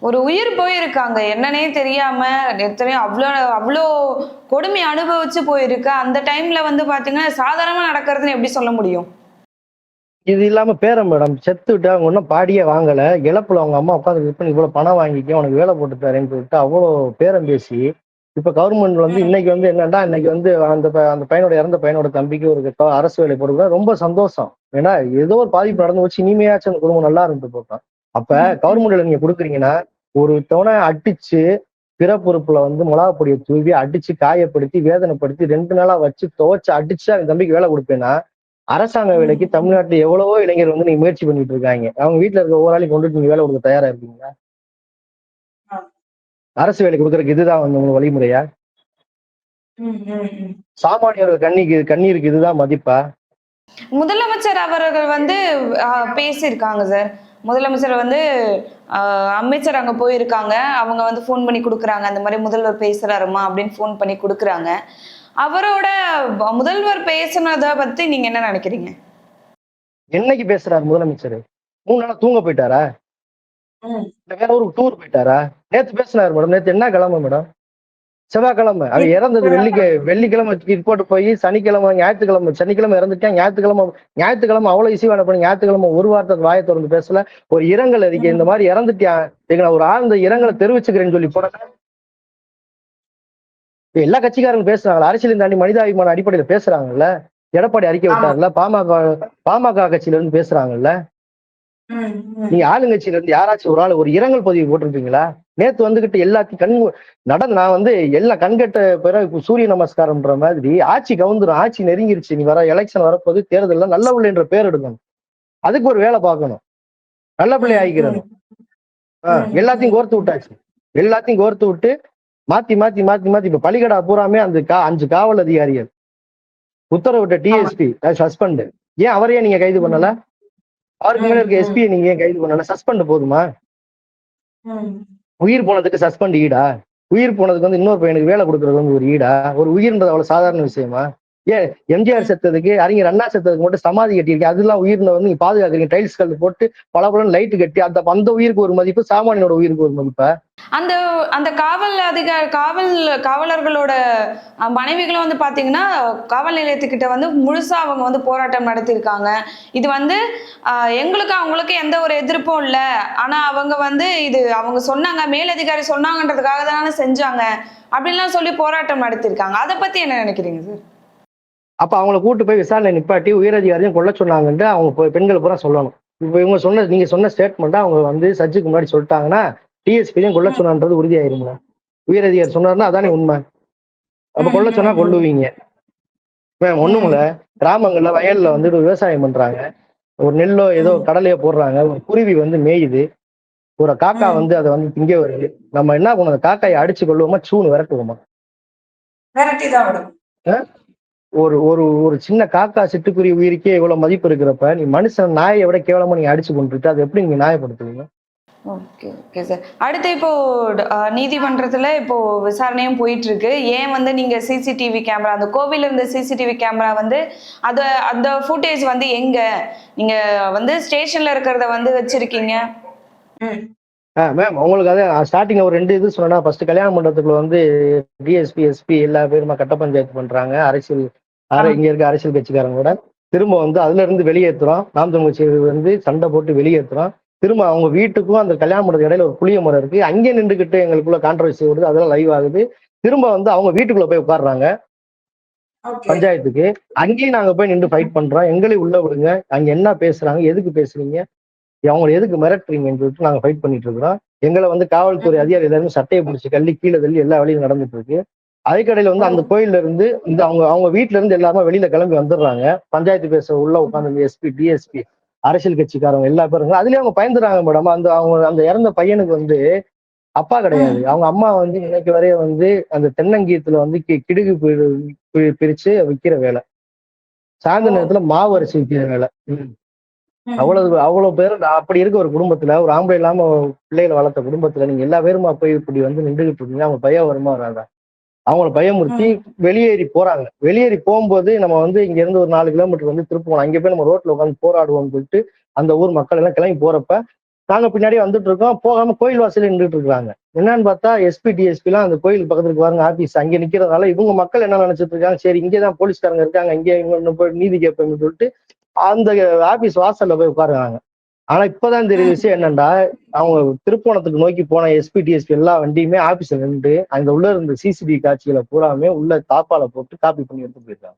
ஒரு உயிர் போயிருக்காங்க. என்னன்னே தெரியாம எத்தனையோ அவ்வளோ அவ்வளோ கொடுமை அனுபவிச்சு போயிருக்கு. அந்த டைம்ல வந்து பாத்தீங்கன்னா சாதாரணமா நடக்கிறதுன்னு எப்படி சொல்ல முடியும்? இது இல்லாம பேரன் மேடம் செத்து விட்டு அவங்க ஒன்றும் பாடியே வாங்கல. இழப்புல அவங்க அம்மா உட்காந்து இப்ப இவ்வளவு பணம் வாங்கிக்க உனக்கு வேலை போட்டு தரேன்னு சொல்லிட்டு அவ்வளோ பேரம் பேசி இப்ப கவர்மெண்ட் வந்து இன்னைக்கு வந்து என்னன்னா இன்னைக்கு வந்து அந்த அந்த பையனோட இறந்த பையனோட தம்பிக்கு ஒரு அரசு வேலை போடுறது ரொம்ப சந்தோஷம். ஏன்னா ஏதோ ஒரு பாதிப்பு நடந்து வச்சு இனிமையாச்சும் அந்த குடும்பம் நல்லா இருந்து போட்டோம். அப்ப கவர்மெண்ட்ல நீங்க கொடுக்குறீங்கன்னா ஒரு தவணை அடிச்சு பிறப்புறுப்புல வந்து மிளகா பொடியை தூவி அடிச்சு காயப்படுத்தி வேதனைப்படுத்தி ரெண்டு நாளா வச்சு துவைச்சு அடிச்சு அந்த தம்பிக்கு வேலை கொடுப்பேன்னா அரசாங்க வேலைக்கு தமிழ்நாட்டுல எவ்வளவோ இளைஞர் வந்து நீங்க முயற்சி பண்ணிட்டு இருக்காங்க. அவங்க வீட்டுல இருக்க ஒவ்வொரு ஆளையும் கொண்டுட்டு நீங்க வேலை கொடுக்க தயாரா இருக்கீங்களா. அரசு வேலை கொடுக்கறதுக்கு இதுதான் வந்து உங்களுக்கு வழிமுறையா. சாமானியர்கள் கண்ணிக்கு கண்ணீருக்கு இதுதான் மதிப்பா? முதலமைச்சர் அவர்கள் வந்து பேசியிருக்காங்க சார். முதலமைச்சர் வந்து அமைச்சர் அங்க போயிருக்காங்க. அவங்க வந்து ஃபோன் பண்ணி கொடுக்குறாங்க. அந்த மாதிரி முதல்வர் பேசுறாருமா அப்படின்னு ஃபோன் பண்ணி கொடுக்குறாங்க. அவரோட முதல்வர் பேசுனதை பத்தி நீங்க என்ன நினைக்கிறீங்க? என்னைக்கு பேசுறாரு முதலமைச்சர்? மூணு நாளா தூங்க போயிட்டாரா? வேற ஒரு டூர் போயிட்டாரா? நேத்து பேசினாரு மேடம். நேத்து என்ன கிழமை மேடம்? செவ்வாய்க்கிழமை. அவன் இறந்தது வெள்ளிக்க வெள்ளிக்கிழமை ரிப்போர்ட் போய் சனிக்கிழமை ஞாயிற்றுக்கிழமை சனிக்கிழமை இறந்துட்டான் ஞாயிற்றுக்கிழமை ஞாயிற்றுக்கிழமை அவ்வளவு இசைவான பண்ணி ஞாயிற்றுக்கிழமை ஒரு வார்த்தை வாயை திறந்து பேசல. ஒரு இரங்கல் அறிக்கை இந்த மாதிரி இறந்துட்டான் எங்களை ஒரு ஆழ்ந்த இரங்கலை தெரிவிச்சுக்கிறேன்னு சொல்லி போட எல்லா கட்சிக்காரங்க பேசுறாங்களா அரசியலையும் தாண்டி மனிதாபிமான அடிப்படையில பேசுறாங்கல்ல எடப்பாடி அறிக்கை விட்டார்ல பாமக பாமக கட்சியில இருந்து பேசுறாங்கல்ல. நீங்க ஆளுங்கட்சியில இருந்து யாராச்சும் ஒரு ஆள் ஒரு இரங்கல் பதிவு போட்டிருப்பீங்களா? நேத்து வந்துகிட்டு எல்லாத்தையும் கண் நடந்து நான் வந்து எல்லாம் கண்கட்ட பிறகு சூரிய நமஸ்காரம்ன்ற மாதிரி ஆட்சி கவுந்துரும் ஆட்சி நெருங்கிருச்சு நீ வர எலெக்ஷன் வரப்போது தேர்தல்ல நல்ல பிள்ளைன்ற பேர் எடுக்கணும். அதுக்கு ஒரு வேலை பார்க்கணும். நல்ல பிள்ளை ஆகிக்கிறணும் ஆ, எல்லாத்தையும் கோர்த்து விட்டாச்சு. எல்லாத்தையும் கோர்த்து விட்டு மாத்தி மாத்தி மாத்தி மாத்தி இப்ப பலிகடா பூராமே அந்த கா அஞ்சு காவல் அதிகாரிகள். உத்தரவிட்ட டிஎஸ்பி சஸ்பெண்ட் ஏன் அவரையே நீங்க கைது பண்ணல? அவருக்கு மேல இருக்க நீங்க ஏன் கைது பண்ணல சஸ்பெண்ட் போதுமா. உயிர் போனதுக்கு சஸ்பெண்ட் ஈடா? உயிர் போனதுக்கு வந்து இன்னொரு பையனுக்கு வேலை கொடுக்கறது வந்து ஒரு ஈடா? ஒரு உயிர்ன்றது அவ்வளவு சாதாரண விஷயமா? ஏன் எம்ஜிஆர் செத்ததுக்கு அறிஞர் அண்ணா செத்ததுக்கு மட்டும் சமாதி கட்டியிருக்கேன். அதெல்லாம் உயிர்ல வந்து நீங்க பாதுகாக்கிறீங்க. டைல்ஸ் கல் போட்டு பல பல லைட் கட்டி அந்த அந்த உயிருக்கு ஒரு மதிப்பு சாமானியனோட உயிருக்கு ஒரு மதிப்பா? அந்த அந்த காவல் அதிகார காவல் காவலர்களோட மனைவிகளும் வந்து பாத்தீங்கன்னா காவல் நிலையத்துக்கிட்ட வந்து முழுசா அவங்க வந்து போராட்டம் நடத்தியிருக்காங்க. இது வந்து எங்களுக்கு அவங்களுக்கு எந்த ஒரு எதிர்ப்பும் இல்லை. ஆனா அவங்க வந்து இது அவங்க சொன்னாங்க மேலதிகாரி சொன்னாங்கன்றதுக்காக தானே செஞ்சாங்க. அப்படின்லாம் சொல்லி போராட்டம் நடத்தியிருக்காங்க. அதை பத்தி என்ன நினைக்கிறீங்க சார்? அப்ப அவங்கள கூட்டு போய் விசாரணை நிப்பாட்டி உயரதிகாரியும் கொல்ல சொன்னாங்கன்ட்டு அவங்க போய் பெண்கள் பூரா சொல்லணும். இப்ப இவங்க சொன்ன நீங்க சொன்ன ஸ்டேட்மெண்ட்டை அவங்க வந்து சர்ச்சுக்கு முன்னாடி சொல்லிட்டாங்கன்னா டிஎஸ்பியும் கொல்ல சொன்னான்றது உறுதியாயிருங்களா உயரதிகாரி சொன்னாருன்னா அதானே உண்மை. அப்ப கொல்ல சொன்னா கொல்லுவீங்க. மேம் ஒண்ணுமில்ல. கிராமங்கள்ல வயல்ல வந்து விவசாயம் பண்றாங்க. ஒரு நெல்லோ ஏதோ கடலையோ போடுறாங்க. ஒரு குருவி வந்து மேயுது. ஒரு காக்கா வந்து அதை வந்து திங்க வருது. நம்ம என்ன பண்ணுவோம் அந்த காக்காயை அடிச்சு கொள்ளுவோமா சூன்னு விரட்டுவோமா? விரட்டி தான் ஒரு ஒரு ஒரு சின்ன காக்கா சிட்டுக்குருவி உயிருக்கே இவ்வளவு மதிப்பு இருக்கிறப்ப நீ மனுஷன் நாயை விட கேவலமா நீங்க அடிச்சு கொண்டுட்டு அது எப்படி நீங்க நியாயப்படுத்துவீங்க? Okay okay sir. அடுத்து இப்போ நீதிமன்றத்துல இப்போ விசாரணையும் போயிட்டு இருக்கு ஏன் வந்து நீங்க சிசிடிவி கேமரா அந்த கோவில்ல இருந்த சிசிடிவி கேமரா வந்து அத அந்த ஃபுட்டேஜ் வந்து எங்க? நீங்க வந்து ஸ்டேஷன்ல இருக்கிறத வந்து வச்சிருக்கீங்க. ம். மேம் உங்களுக்கு அதே ஸ்டார்டிங்ல ஒரு ரெண்டு இது சொன்னா ஃபர்ஸ்ட் கல்யாண மண்டபத்துக்குள்ள வந்து டிஎஸ்பி எஸ்பி எல்லா பேருமா கட்ட பஞ்சாயத்து பண்றாங்க. அரசியல் அரை இங்க இருக்க அரசியல் கட்சிக்காரங்க கூட. திரும்ப வந்து அதுல இருந்து வெளியேற்றுறோம் நாம் தமிழ் கட்சி வந்து சண்டை போட்டு வெளியேற்றுறோம் திரும்ப அவங்க வீட்டுக்கும் அந்த கல்யாண மண்டபத்துக்கு இடையில ஒரு புளிய மரம் இருக்கு. அங்கே நின்றுகிட்டு எங்களுக்குள்ள கான்ட்ரவர்சி வருது. அதெல்லாம் லைவ் ஆகுது. திரும்ப வந்து அவங்க வீட்டுக்குள்ள போய் உட்காடுறாங்க பஞ்சாயத்துக்கு. அங்கேயும் நாங்க போய் நின்று ஃபைட் பண்றோம். எங்களையும் உள்ள விடுங்க. அங்க என்ன பேசுறாங்க? எதுக்கு பேசுறீங்க? அவங்களை எதுக்கு மிரட்டுறீங்கன்னு சொல்லிட்டு நாங்க ஃபைட் பண்ணிட்டு இருக்கிறோம். எங்களை வந்து காவல்துறை அதிகாரி எல்லாருமே சட்டையை பிடிச்சி கள்ளி கீழே தள்ளி எல்லா வழியும் நடந்துட்டு இருக்கு. அதுக்கடையில வந்து அந்த கோயில்ல இருந்து இந்த அவங்க அவங்க வீட்டுல இருந்து எல்லாருமே வெளியில கிளம்பி வந்துடுறாங்க. பஞ்சாயத்து பேச உள்ள உட்காந்து எஸ்பி டிஎஸ்பி அரசியல் கட்சிக்காரங்க எல்லா பேரும் அதுலயும் அவங்க பயந்துறாங்க மேடம் அந்த அவங்க அந்த இறந்த பையனுக்கு வந்து அப்பா கிடையாது. அவங்க அம்மா வந்து இன்னைக்கு வரைய வந்து அந்த தென்னங்கீத்துல வந்து கி- கிடுகு பிரிச்சு விக்கிற வேலை. சாயந்தர நேரத்துல மாவு அரைச்சு விக்கிற வேலை. அவ்வளவு அவ்வளவு பேர் அப்படி இருக்க ஒரு குடும்பத்துல ஒரு ஆம்பளை இல்லாம பிள்ளைகளை வளர்த்த குடும்பத்துல நீங்க எல்லா பேருமா போய் இப்படி வந்து நின்றுகிட்டு இருக்கீங்க அவங்க பையன் வருமா வராதா? அவங்கள பயமுறுத்தி வெளியேறி போறாங்க. வெளியேறி போகும்போது நம்ம வந்து இங்க இருந்து ஒரு நாலு கிலோமீட்டர் வந்து திருப்போம் அங்க போய் நம்ம ரோட்ல உட்காந்து போராடுவோம்னு சொல்லிட்டு அந்த ஊர் மக்கள் எல்லாம் கிளம்பி போறப்ப நாங்க பின்னாடியே வந்துட்டு இருக்கோம். போகாம கோயில் வாசல்ல நின்றுட்டு இருக்காங்க என்னன்னு பார்த்தா எஸ்பி டிஎஸ்பி எல்லாம் அந்த கோயில் பக்கத்துக்கு பாருங்க ஆபீஸ் அங்க நிக்கிறதுனால இவங்க மக்கள் என்ன நினைச்சிட்டு இருக்காங்க? சரி இங்கதான் போலீஸ்காரங்க இருக்காங்க. இங்கே போய் நீதி கேட்போம்னு சொல்லிட்டு அந்த ஆபீஸ் வாசல்ல போய் உட்காருவாங்க. ஆனா இப்பதான் தெரியுது விஷயம் என்னன்னா அவங்க திருப்போணத்துக்கு நோக்கி போன எஸ்பி டிஎஸ்பி எல்லா வண்டியுமே ஆபீஸ்ல நின்று அங்க உள்ள இருந்த சிசிடிவி காட்சிகளை பூராமே உள்ள தாப்பால போட்டு காப்பி பண்ணி எடுத்து போயிருக்காங்க.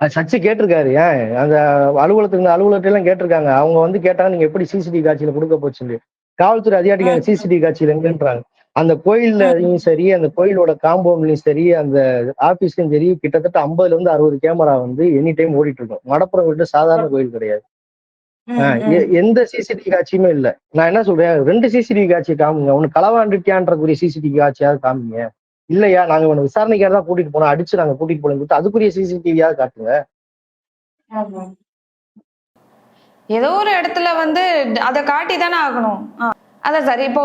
சச்சி கேட்டிருக்காரு ஏன்? அந்த அலுவலகத்துக்கு அலுவலகத்தை எல்லாம் கேட்டிருக்காங்க. அவங்க வந்து கேட்டாங்க நீங்க எப்படி சிசிடிவி காட்சியில கொடுக்க போச்சுன்னு. காவல்துறை அதிகாரிகள் சிசிடிவி காட்சியில எங்கன்றாங்க. அந்த கோயில்லயும் சரி அந்த கோயிலோட காம்பவுண்ட்லயும் சரி அந்த ஆபீஸ்லயும் சரி கிட்டத்தட்ட ஐம்பதுல இருந்து அறுபது கேமரா வந்து எனி டைம் ஓடிட்டு இருக்கும் மடப்புறம் விட்டு சாதாரண கோயில் கிடையாது. எந்த சிசிடிவி காட்சியுமே இல்ல. நான் என்ன சொல்றேன் ரெண்டு சிசிடிவி காட்சி காமிங்க. ஒன்னு களவாண்டுட்டியான்றக்குரிய சிசிடிவி காட்சியாவது காமிங்க. இல்லையா நாங்க இவனை விசாரணைக்காக தான் கூட்டிட்டு போனோம். அடிச்சு நாங்க கூட்டிட்டு போனோம் அதுக்குரிய சிசிடிவியாவது காட்டுங்க. ஏதோ ஒரு இடத்துல வந்து அதை காட்டி தானே ஆகணும். அதான் சார் இப்போ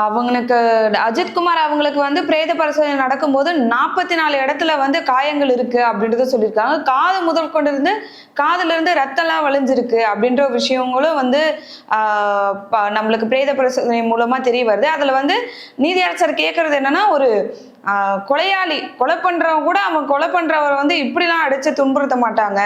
அவங்களுக்கு அஜித்குமார் அவங்களுக்கு வந்து பிரேத பரிசோதனை நடக்கும்போது நாற்பத்தி நாலு இடத்துல வந்து காயங்கள் இருக்கு அப்படின்றத சொல்லியிருக்காங்க. காது முதல் கொண்டு இருந்து காதுல இருந்து ரத்தம்லாம் வழிஞ்சிருக்கு அப்படின்ற விஷயங்களும் வந்து ப- நம்மளுக்கு பிரேத பரிசோதனை மூலமா தெரிய வருது. அதுல வந்து நீதி அரசர் கேட்கறது என்னன்னா ஒரு கொலையாளி கொலை பண்றவன் கூட அவன் கொலை பண்றவர் வந்து இப்படிலாம் அடிச்சு துன்புறுத்த மாட்டாங்க.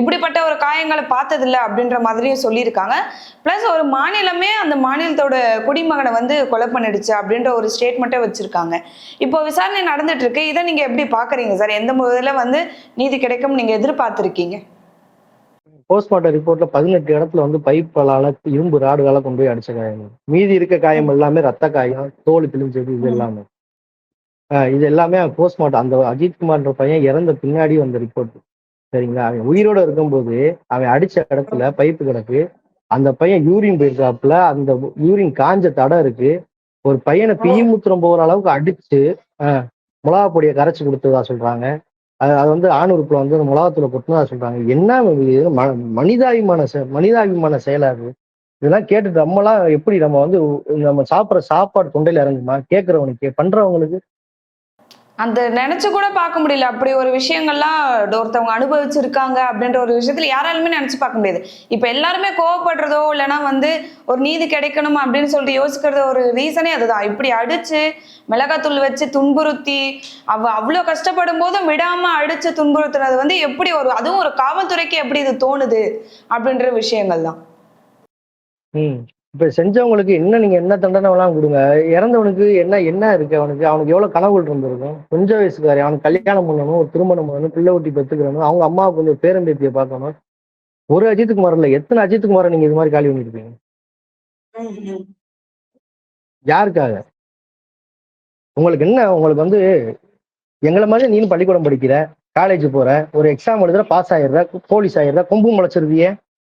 இப்படிப்பட்ட ஒரு காயங்களை பார்த்ததில்ல அப்படின்ற மாதிரியும் சொல்லியிருக்காங்க. ப்ளஸ் ஒரு மாநிலமே அந்த மாநிலத்தோட குடிமகனை வந்து கொலை பண்ணிடுச்சு அப்படின்ற ஒரு ஸ்டேட்மெண்ட்டை வச்சிருக்காங்க. இப்போ விசாரணை நடந்துட்டு இருக்கு இதை நீங்க எப்படி பாக்குறீங்க சார்? எந்த முதல்ல வந்து நீதி கிடைக்கும் நீங்க எதிர்பார்த்திருக்கீங்க? போஸ்ட்மார்ட்டம் ரிப்போர்ட்ல பதினெட்டு இடத்துல வந்து பைப்பால இரும்பு ராடுகால கொண்டு போய் அடிச்ச காயம். மீதி இருக்க காயம் எல்லாமே ரத்த காயம் தோல் கிழிஞ்சது இது எல்லாமே. இது எல்லாமே போஸ்ட்மார்ட்டம் அந்த அஜித்குமார்ன்ற பையன் இறந்த பின்னாடி வந்த ரிப்போர்ட் சரிங்களா? அவன் உயிரோட இருக்கும்போது அவன் அடிச்ச இடத்துல பைப்பு கிடக்கு. அந்த பையன் யூரின் போயிருக்காப்புல. அந்த யூரின் காஞ்ச தடம் இருக்கு. ஒரு பையனை பிய்மூத்திரம் போகிற அளவுக்கு அடிச்சு மிளகா பொடியை கரைச்சு கொடுத்ததா சொல்றாங்க. அது அது வந்து ஆணுறுப்புல வந்து அந்த மிளகாத்தூளை கொட்டினதா சொல்றாங்க. என்ன மனிதாபிமான செ- மனிதாபிமான செயலா இது? இதெல்லாம் கேட்டுட்டு நம்மலாம் எப்படி நம்ம வந்து நம்ம சாப்பிட்ற சாப்பாடு தொண்டையில இறங்குமா? கேட்கறவனுக்கு பண்றவங்களுக்கு அந்த நினைச்சு கூட பார்க்க முடியல. அப்படி ஒரு விஷயங்கள்லாம் ஒருத்தவங்க அனுபவிச்சிருக்காங்க அப்படின்ற ஒரு விஷயத்துல யாராலுமே நினைச்சு பார்க்க முடியாது. இப்ப எல்லாருமே கோவப்படுறதோ இல்லைன்னா வந்து ஒரு நீதி கிடைக்கணும் அப்படின்னு சொல்லிட்டு யோசிக்கிறது ஒரு ரீசனே அதுதான். இப்படி அடிச்சு மிளகாத்தூள் வச்சு துன்புறுத்தி அவ அவ்வளோ கஷ்டப்படும் போதும் விடாம அடிச்சு துன்புறுத்துறது வந்து எப்படி ஒரு அதுவும் ஒரு காவல்துறைக்கு எப்படி இது தோணுது அப்படின்ற விஷயங்கள் தான் இப்ப செஞ்சவங்களுக்கு என்ன நீங்க என்ன தண்டனை வேணாலும் கொடுங்க. இறந்தவனுக்கு என்ன என்ன இருக்கு? அவனுக்கு அவனுக்கு எவ்வளவு கனவுகள் இருந்திருக்கும் கொஞ்ச வயசுக்காரி அவனுக்கு கல்யாணம் பண்ணணும் ஒரு திருமணம் பண்ணணும் பிள்ளை ஊட்டி பெத்துக்கிறணும் அவங்க அம்மாவுக்கு கொஞ்சம் பேரம்பேத்தியை பார்க்கணும். ஒரு அஜித் குமார் இல்ல. எத்தனை அஜித் குமார நீங்க இது மாதிரி காலி பண்ணிருப்பீங்க? யாருக்காக? உங்களுக்கு என்ன உங்களுக்கு வந்து எங்களை மாதிரி நீனும் பள்ளிக்கூடம் படிக்கிற காலேஜ் போற ஒரு எக்ஸாம் எழுதுற பாஸ் ஆயிடுற போலீஸ் ஆயிடுற கொம்பு முளைச்சிருவியே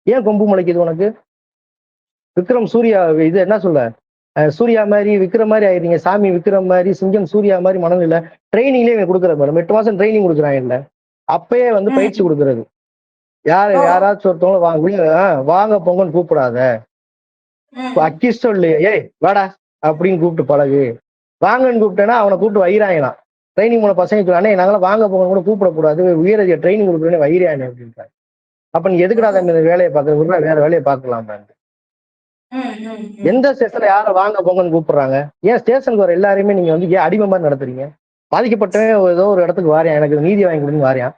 ஏன் கொம்பு முளைக்குது உனக்கு? விக்ரம் சூர்யா இது என்ன சொல்ல? சூர்யா மாதிரி விக்ரம் மாதிரி ஆயிடுறீங்க. சாமி விக்ரம் மாதிரி சிங்கம் சூர்யா மாதிரி மனநிலை. ட்ரைனிங்லேயே இவன் கொடுக்குற மேடம். எட்டு மாசம் ட்ரைனிங் கொடுக்குறாங்க இல்ல அப்பயே வந்து. பயிற்சி கொடுக்கறது. யார். யாராச்சும் ஒருத்தவங்க வாங்க வாங்க போங்கன்னு கூப்பிடாத. அக்கிஸ்டம் இல்லையே. ஏய் வாடா அப்படின்னு கூப்பிட்டு பழகு. வாங்கன்னு கூப்பிட்டேன்னா அவனை கூப்பிட்டு வைராங்களாம் ட்ரைனிங் போன பசங்க சொல்லுவானே நாங்களாம் வாங்க போங்க கூட கூப்பிடக்கூடாது. உயரதிக ட்ரைனிங் கொடுக்குறேன்னு வைரானே அப்படின்ட்டாங்க. அப்ப நீ எதுக்குடா இந்த வேலையை விட்றா வேற வேலையை பார்க்கலாம். எந்த ஸ்டேஷன்ல யாரை வாங்க போங்கன்னு கூப்பிடுறாங்க? ஏன் ஸ்டேஷனுக்கு வர எல்லாரையுமே நீங்க வந்து ஏன் அடிமை மாதிரி நடத்துறீங்க? பாதிக்கப்பட்டவன் ஏதோ ஒரு இடத்துக்கு வாரியான் எனக்கு நீதி வாங்கி கொடுன்னு வாரியான்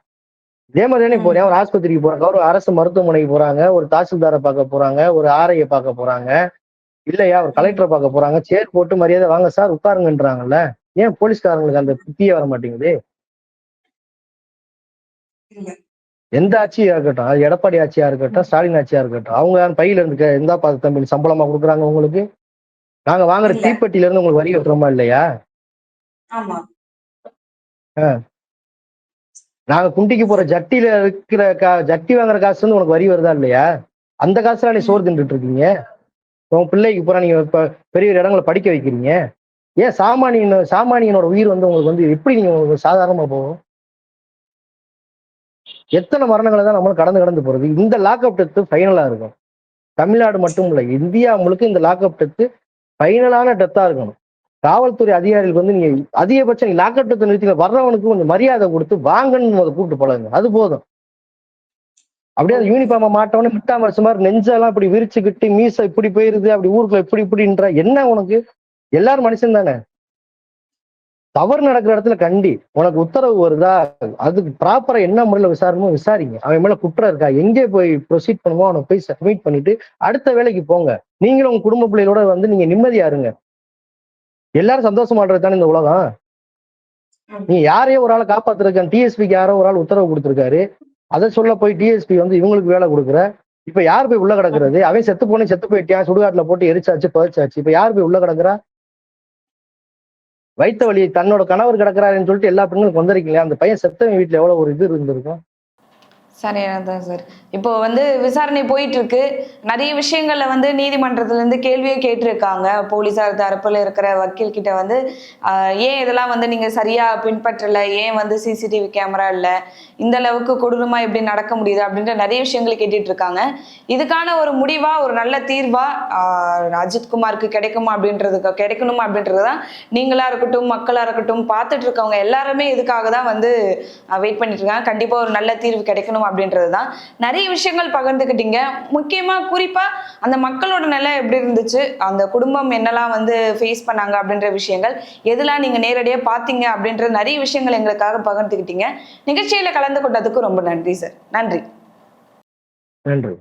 இதே மாதிரி போறேன் ஒரு ஆஸ்பத்திரிக்கு போறாங்க. ஒரு அரசு மருத்துவமனைக்கு போறாங்க. ஒரு தாசில்தாரை பார்க்க போறாங்க. ஒரு ஆர்ஐயை பார்க்க போறாங்க. இல்லையா? ஒரு கலெக்டரை பார்க்க போறாங்க. சேர் போட்டு மரியாதை வாங்க சார் உட்காருங்கன்றாங்கல்ல. ஏன் போலீஸ்காரங்களுக்கு அந்த புத்தியே வர மாட்டேங்குது. எந்த ஆட்சியா இருக்கட்டும் எடப்பாடி ஆட்சியா இருக்கட்டும் ஸ்டாலின் ஆட்சியா இருக்கட்டும் அவங்க பையில இருந்து எந்த பார்த்து தம்பி சம்பளமா கொடுக்குறாங்க உங்களுக்கு? நாங்க வாங்குற இல்ல. தீப்பெட்டியில இருந்து உங்களுக்கு வரி கட்டுறோமா இல்லையா? நாங்க குண்டிக்கு போற ஜட்டியில இருக்கிற கா ஜட்டி வாங்குற காசு வந்து உனக்கு வரி வருதா இல்லையா? அந்த காசுல நீ சோறு தின்றுட்டு இருக்கீங்க. உன் பிள்ளைக்கு பூரா நீங்க இப்ப பெரிய பெரிய இடங்களை படிக்க வைக்கிறீங்க. ஏன் சாமானியன் சாமானியனோட உயிர் வந்து உங்களுக்கு வந்து எப்படி நீங்க உங்களுக்கு சாதாரணமா போகும்? எத்தனை மரணங்களை தான் நம்மளும் கடந்து கடந்து போறது? இந்த லாக்அப் டெத்து ஃபைனலா இருக்கும் தமிழ்நாடு மட்டும் இல்லை இந்தியா முழுக்க இந்த லாக்அப் டெத்து ஃபைனலான டெத்தா இருக்கணும். காவல்துறை அதிகாரிகளுக்கு வந்து நீங்க அதிகபட்சம் நீங்க லாக்அப் டெத்தை நிறுத்தி வர்றவனுக்கு கொஞ்சம் மரியாதை கொடுத்து வாங்கன்னு அதை கூப்பிட்டு பழகுங்க அது போதும். அப்படியே அந்த யூனிஃபார்மை மாட்டவனே மிட்டா சுமார் மாதிரி நெஞ்செல்லாம் இப்படி விரிச்சுக்கிட்டு மீசை இப்படி போயிருது அப்படி ஊருக்குள்ள இப்படி இப்படின்ற என்ன உனக்கு? எல்லாரும் மனுஷன் தானே தவறு நடக்கிற இடத்துல கண்டி உனக்கு உத்தரவு வருதா? அதுக்கு ப்ராப்பரா என்ன முறையில விசாரணுமோ விசாரிங்க. அவன் மேல குற்றம் இருக்கா? எங்கே போய் ப்ரொசீட் பண்ணுமோ? அவனை போய் சப்மிட் பண்ணிட்டு அடுத்த வேலைக்கு போங்க. நீங்களும் உங்க குடும்ப பிள்ளைகளோட வந்து நீங்க நிம்மதியா இருங்க. எல்லாரும் சந்தோஷமாடுறது தானே இந்த உலகம்? நீ யாரையோ ஒரு ஆளை காப்பாத்துறதுக்கு டிஎஸ்பிக்கு யாரோ ஒரு ஆள் உத்தரவு கொடுத்துருக்காரு. அதை சொல்ல போய் டிஎஸ்பி வந்து இவங்களுக்கு வேலை கொடுக்குற. இப்ப யார் போய் உள்ள கிடக்குறது? அவன் செத்து போனே செத்து போயிட்டான் சுடுகாட்டுல போட்டு எரிச்சாச்சு புதைச்சாச்சு. இப்ப யார் போய் உள்ள கிடக்குறா? வைத்த வழி தன்னோட கணவர் கிடக்குறாருன்னு சொல்லிட்டு எல்லா பெண்களும் கொந்தரிக்கலையா அந்த பையன் செத்தவன் வீட்டுல எவ்வளவு ஒரு இது இருந்திருக்கும்? சரியானதான் சார். இப்போ வந்து விசாரணை போயிட்டு இருக்கு. நிறைய விஷயங்கள்ல வந்து நீதிமன்றத்துல இருந்து கேள்வியே கேட்டிருக்காங்க. போலீசார் தரப்புல இருக்கிற வக்கீல் கிட்ட வந்து ஏன் இதெல்லாம் வந்து நீங்க சரியா பின்பற்றல? ஏன் வந்து சிசிடிவி கேமரா இல்ல? இந்த அளவுக்கு கொடூரமா எப்படி நடக்க முடியுது? அப்படின்ற நிறைய விஷயங்கள் கேட்டுட்டு இருக்காங்க இதுக்கான ஒரு முடிவா ஒரு நல்ல தீர்வா அஜித்குமாருக்கு கிடைக்குமா அப்படின்றதுக்கு கிடைக்கணுமா அப்படின்றது தான் நீங்களா இருக்கட்டும் மக்களா இருக்கட்டும் பார்த்துட்டு இருக்கவங்க எல்லாருமே இதுக்காக தான் வந்து வெயிட் பண்ணிட்டு இருக்காங்க கண்டிப்பா ஒரு நல்ல தீர்வு கிடைக்கணும் அப்படின்றது தான் நிறைய விஷயங்கள் பகிர்ந்துக்கிட்டீங்க. முக்கியமா குறிப்பா அந்த மக்களோட நிலை எப்படி இருந்துச்சு? அந்த குடும்பம் என்னெல்லாம் வந்து ஃபேஸ் பண்ணாங்க அப்படின்ற விஷயங்கள் எதெல்லாம் நீங்க நேரடியா பார்த்தீங்க அப்படின்ற நிறைய விஷயங்கள் எங்களுக்காக பகிர்ந்துக்கிட்டீங்க நிகழ்ச்சியில கலந்து கொண்டதுக்கு ரொம்ப நன்றி சார் நன்றி. நன்றி.